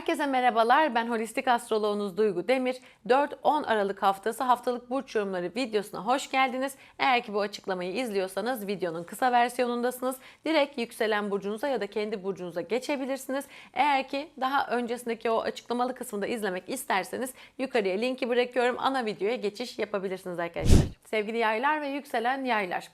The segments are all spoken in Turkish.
Herkese merhabalar. Ben holistik astroloğunuz Duygu Demir. 4-10 Aralık haftası haftalık burç yorumları videosuna hoş geldiniz. Eğer ki bu açıklamayı izliyorsanız videonun kısa versiyonundasınız. Direkt yükselen burcunuza ya da kendi burcunuza geçebilirsiniz. Eğer ki daha öncesindeki o açıklamalı kısmında izlemek isterseniz yukarıya linki bırakıyorum. Ana videoya geçiş yapabilirsiniz arkadaşlar. Sevgili yaylar ve yükselen yaylar.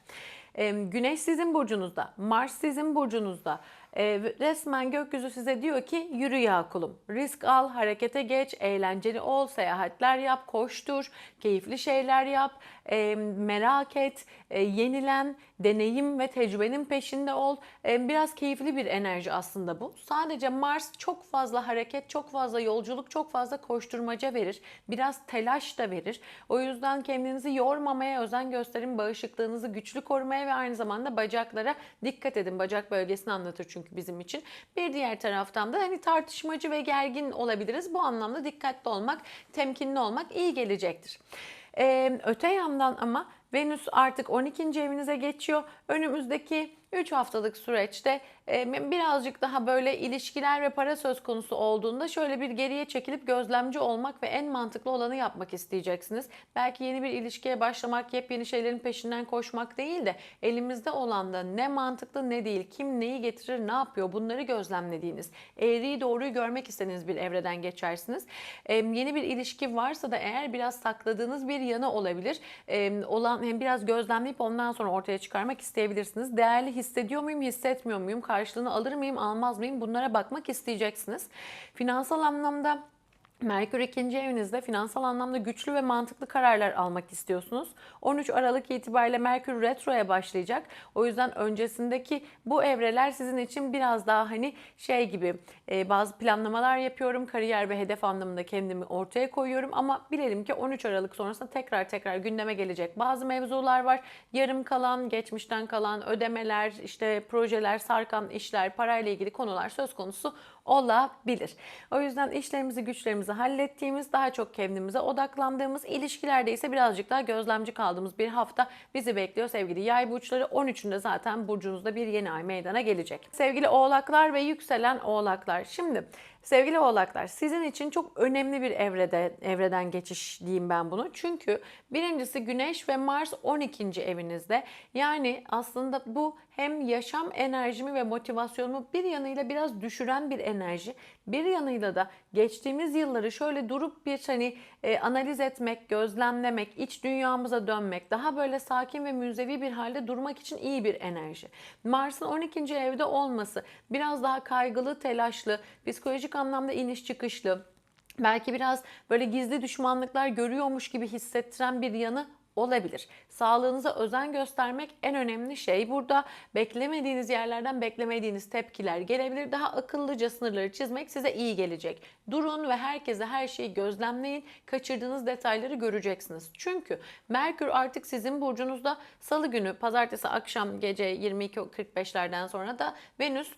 Güneş sizin burcunuzda, Mars sizin burcunuzda. Ee, resmen gökyüzü size diyor ki yürü ya kulum. Risk al, harekete geç, eğlenceli ol, seyahatler yap, koştur, keyifli şeyler yap, e, merak et, e, yenilen, deneyim ve tecrübenin peşinde ol. E, biraz keyifli bir enerji aslında bu. Sadece Mars çok fazla hareket, çok fazla yolculuk, çok fazla koşturmaca verir. Biraz telaş da verir. O yüzden kendinizi yormamaya özen gösterin. Bağışıklığınızı güçlü korumaya ve aynı zamanda bacaklara dikkat edin. Bacak bölgesini anlatır çünkü bizim için. Bir diğer taraftan da hani tartışmacı ve gergin olabiliriz. Bu anlamda dikkatli olmak, temkinli olmak iyi gelecektir. Ee, öte yandan ama Venüs artık 12. evinize geçiyor. Önümüzdeki 3 haftalık süreçte e, birazcık daha böyle ilişkiler ve para söz konusu olduğunda şöyle bir geriye çekilip gözlemci olmak ve en mantıklı olanı yapmak isteyeceksiniz. Belki yeni bir ilişkiye başlamak, yepyeni şeylerin peşinden koşmak değil de elimizde olan da ne mantıklı ne değil, kim neyi getirir, ne yapıyor bunları gözlemlediğiniz, eğriyi doğruyu görmek istediğiniz bir evreden geçersiniz. E, yeni bir ilişki varsa da eğer biraz sakladığınız bir yanı olabilir. E, olan hem biraz gözlemleyip ondan sonra ortaya çıkarmak isteyebilirsiniz. Değerli hissediyor muyum, hissetmiyor muyum? Karşılığını alır mıyım, almaz mıyım? Bunlara bakmak isteyeceksiniz. Finansal anlamda Merkür ikinci evinizde finansal anlamda güçlü ve mantıklı kararlar almak istiyorsunuz. 13 Aralık itibariyle Merkür retroya başlayacak. O yüzden öncesindeki bu evreler sizin için biraz daha hani şey gibi e, bazı planlamalar yapıyorum. Kariyer ve hedef anlamında kendimi ortaya koyuyorum. Ama bilelim ki 13 Aralık sonrasında tekrar tekrar gündeme gelecek bazı mevzular var. Yarım kalan, geçmişten kalan ödemeler, işte projeler, sarkan işler, parayla ilgili konular söz konusu olabilir. O yüzden işlerimizi, güçlerimizi hallettiğimiz, daha çok kendimize odaklandığımız, ilişkilerde ise birazcık daha gözlemci kaldığımız bir hafta bizi bekliyor sevgili yay burçları. 13'ünde zaten burcunuzda bir yeni ay meydana gelecek. Sevgili oğlaklar ve yükselen oğlaklar. Şimdi Sevgili oğlaklar sizin için çok önemli bir evrede evreden geçiş diyeyim ben bunu. Çünkü birincisi Güneş ve Mars 12. evinizde. Yani aslında bu hem yaşam enerjimi ve motivasyonumu bir yanıyla biraz düşüren bir enerji. Bir yanıyla da geçtiğimiz yılları şöyle durup bir hani e, analiz etmek, gözlemlemek, iç dünyamıza dönmek, daha böyle sakin ve münzevi bir halde durmak için iyi bir enerji. Mars'ın 12. evde olması biraz daha kaygılı, telaşlı, psikolojik anlamda iniş çıkışlı, belki biraz böyle gizli düşmanlıklar görüyormuş gibi hissettiren bir yanı olabilir. Sağlığınıza özen göstermek en önemli şey. Burada beklemediğiniz yerlerden beklemediğiniz tepkiler gelebilir. Daha akıllıca sınırları çizmek size iyi gelecek. Durun ve herkese her şeyi gözlemleyin. Kaçırdığınız detayları göreceksiniz. Çünkü Merkür artık sizin burcunuzda salı günü pazartesi akşam gece 22.45'lerden sonra da Venüs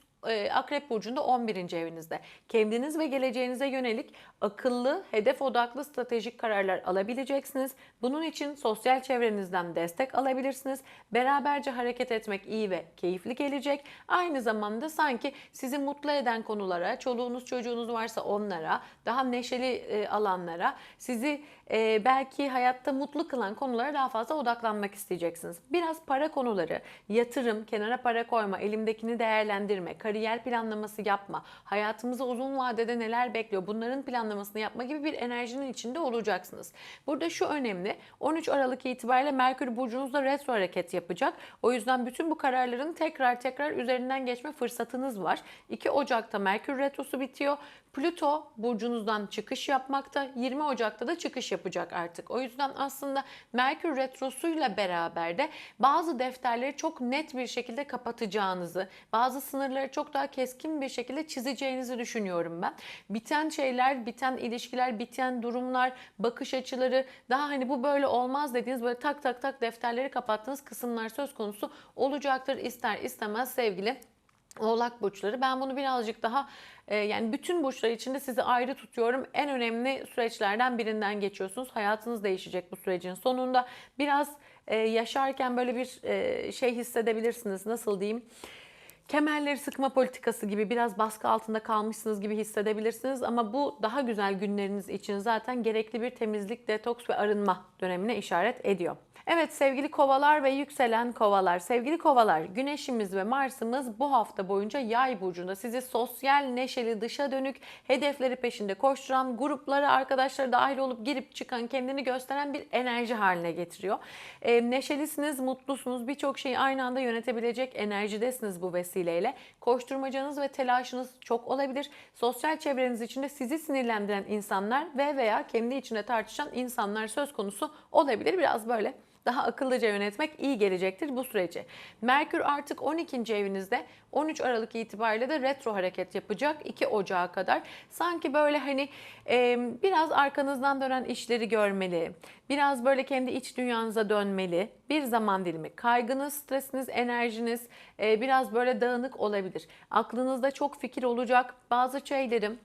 Akrep Burcu'nda 11. evinizde. Kendiniz ve geleceğinize yönelik akıllı, hedef odaklı stratejik kararlar alabileceksiniz. Bunun için sosyal çevrenizden destek alabilirsiniz. Beraberce hareket etmek iyi ve keyifli gelecek. Aynı zamanda sanki sizi mutlu eden konulara, çoluğunuz çocuğunuz varsa onlara, daha neşeli e, alanlara, sizi e, belki hayatta mutlu kılan konulara daha fazla odaklanmak isteyeceksiniz. Biraz para konuları, yatırım, kenara para koyma, elimdekini değerlendirme, kariyer planlaması yapma, hayatımızı uzun vadede neler bekliyor bunların planlamasını yapma gibi bir enerjinin içinde olacaksınız. Burada şu önemli, 13 Aralık itibariyle Merkür burcunuzda retro hareket yapacak. O yüzden bütün bu kararların tekrar tekrar üzerinden geçme fırsatınız var. 2 Ocak'ta Merkür retrosu bitiyor. Plüto burcunuzdan çıkış yapmakta. 20 Ocak'ta da çıkış yapacak artık. O yüzden aslında Merkür retrosuyla beraber de bazı defterleri çok net bir şekilde kapatacağınızı, bazı sınırları çok daha keskin bir şekilde çizeceğinizi düşünüyorum ben. Biten şeyler, biten ilişkiler, biten durumlar, bakış açıları daha hani bu böyle olmaz dediğiniz böyle tak tak tak defterleri kapattığınız kısımlar söz konusu olacaktır ister istemez sevgili Oğlak burçları. Ben bunu birazcık daha e, yani bütün burçlar içinde sizi ayrı tutuyorum. En önemli süreçlerden birinden geçiyorsunuz. Hayatınız değişecek bu sürecin sonunda. Biraz e, yaşarken böyle bir e, şey hissedebilirsiniz. Nasıl diyeyim? Kemerleri sıkma politikası gibi biraz baskı altında kalmışsınız gibi hissedebilirsiniz ama bu daha güzel günleriniz için zaten gerekli bir temizlik, detoks ve arınma dönemine işaret ediyor. Evet sevgili kovalar ve yükselen kovalar. Sevgili kovalar, güneşimiz ve Mars'ımız bu hafta boyunca yay burcunda sizi sosyal, neşeli, dışa dönük, hedefleri peşinde koşturan, gruplara, arkadaşlara dahil olup girip çıkan, kendini gösteren bir enerji haline getiriyor. Ee, neşelisiniz, mutlusunuz, birçok şeyi aynı anda yönetebilecek enerjidesiniz bu vesileyle. Koşturmacanız ve telaşınız çok olabilir. Sosyal çevreniz içinde sizi sinirlendiren insanlar ve veya kendi içinde tartışan insanlar söz konusu olabilir. Biraz böyle daha akıllıca yönetmek iyi gelecektir bu süreci. Merkür artık 12. evinizde 13 Aralık itibariyle de retro hareket yapacak 2 Ocağı kadar. Sanki böyle hani e, biraz arkanızdan dönen işleri görmeli, biraz böyle kendi iç dünyanıza dönmeli bir zaman dilimi. Kaygınız, stresiniz, enerjiniz e, biraz böyle dağınık olabilir. Aklınızda çok fikir olacak. Bazı şeylerin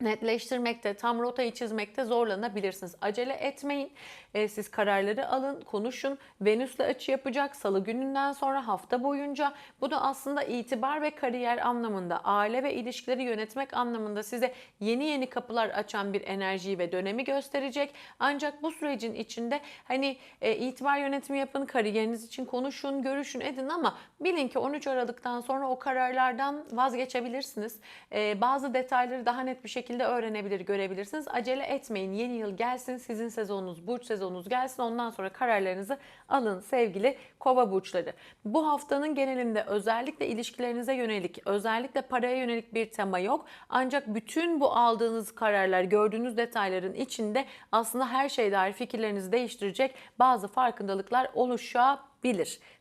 netleştirmekte, tam rotayı çizmekte zorlanabilirsiniz. Acele etmeyin. Ee, siz kararları alın, konuşun. Venüs'le açı yapacak salı gününden sonra hafta boyunca. Bu da aslında itibar ve kariyer anlamında, aile ve ilişkileri yönetmek anlamında size yeni yeni kapılar açan bir enerjiyi ve dönemi gösterecek. Ancak bu sürecin içinde hani e, itibar yönetimi yapın, kariyeriniz için konuşun, görüşün, edin ama bilin ki 13 Aralık'tan sonra o kararlardan vazgeçebilirsiniz. Ee, bazı detayları daha net bir şekilde öğrenebilir, görebilirsiniz. Acele etmeyin. Yeni yıl gelsin, sizin sezonunuz, burç sezonunuz gelsin. Ondan sonra kararlarınızı alın sevgili kova burçları. Bu haftanın genelinde özellikle ilişkilerinize yönelik, özellikle paraya yönelik bir tema yok. Ancak bütün bu aldığınız kararlar, gördüğünüz detayların içinde aslında her şey dair fikirlerinizi değiştirecek bazı farkındalıklar oluşabilir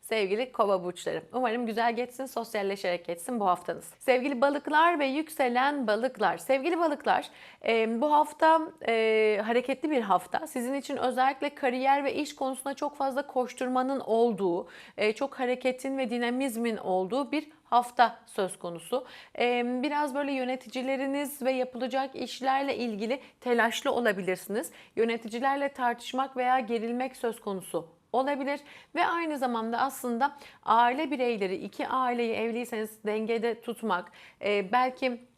sevgili kova burçları. Umarım güzel geçsin, sosyalleşerek geçsin bu haftanız. Sevgili balıklar ve yükselen balıklar. Sevgili balıklar, bu hafta e, hareketli bir hafta. Sizin için özellikle kariyer ve iş konusunda çok fazla koşturmanın olduğu, e, çok hareketin ve dinamizmin olduğu bir hafta söz konusu. Biraz böyle yöneticileriniz ve yapılacak işlerle ilgili telaşlı olabilirsiniz. Yöneticilerle tartışmak veya gerilmek söz konusu olabilir. Ve aynı zamanda aslında aile bireyleri iki aileyi evliyseniz dengede tutmak e, belki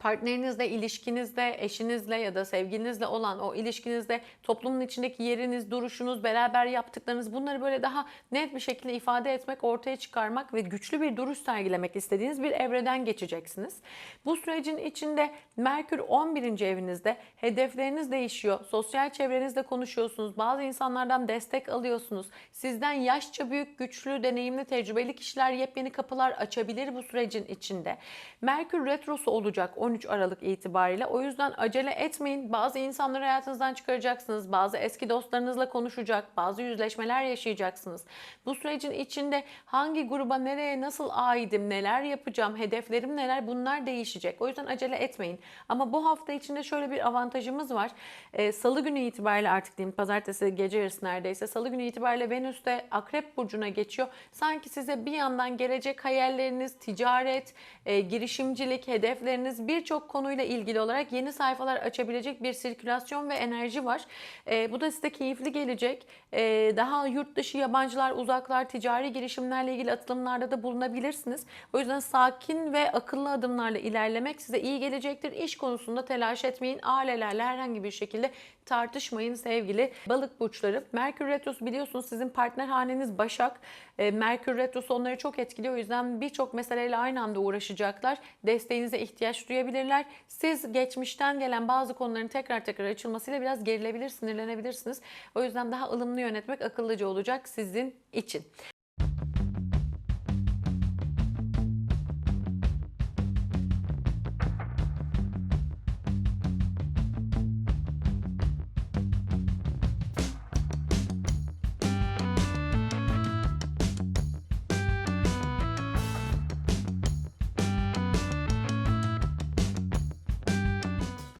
partnerinizle, ilişkinizde, eşinizle ya da sevgilinizle olan o ilişkinizde toplumun içindeki yeriniz, duruşunuz, beraber yaptıklarınız bunları böyle daha net bir şekilde ifade etmek, ortaya çıkarmak ve güçlü bir duruş sergilemek istediğiniz bir evreden geçeceksiniz. Bu sürecin içinde Merkür 11. evinizde hedefleriniz değişiyor. Sosyal çevrenizle konuşuyorsunuz. Bazı insanlardan destek alıyorsunuz. Sizden yaşça büyük, güçlü, deneyimli, tecrübeli kişiler yepyeni kapılar açabilir bu sürecin içinde. Merkür retrosu olacak 13 Aralık itibariyle. O yüzden acele etmeyin. Bazı insanları hayatınızdan çıkaracaksınız. Bazı eski dostlarınızla konuşacak. Bazı yüzleşmeler yaşayacaksınız. Bu sürecin içinde hangi gruba, nereye, nasıl aidim, neler yapacağım, hedeflerim neler bunlar değişecek. O yüzden acele etmeyin. Ama bu hafta içinde şöyle bir avantajımız var. Ee, Salı günü itibariyle artık diyeyim pazartesi gece yarısı neredeyse. Salı günü itibariyle Venüs de Akrep Burcu'na geçiyor. Sanki size bir yandan gelecek hayalleriniz, ticaret, e, girişimcilik, hedefleriniz birçok konuyla ilgili olarak yeni sayfalar açabilecek bir sirkülasyon ve enerji var. E, bu da size keyifli gelecek. E, daha yurt dışı yabancılar, uzaklar, ticari girişimlerle ilgili atılımlarda da bulunabilirsiniz. O yüzden sakin ve akıllı adımlarla ilerlemek size iyi gelecektir. İş konusunda telaş etmeyin. Ailelerle herhangi bir şekilde tartışmayın sevgili balık burçları. Merkür Retrosu biliyorsunuz sizin partner haneniz Başak. E, Merkür Retrosu onları çok etkiliyor. O yüzden birçok meseleyle aynı anda uğraşacaklar. Desteğinize ihtiyaç duyabilirler. Siz geçmişten gelen bazı konuların tekrar tekrar açılmasıyla biraz gerilebilir, sinirlenebilirsiniz. O yüzden daha ılımlı yönetmek akıllıca olacak sizin için.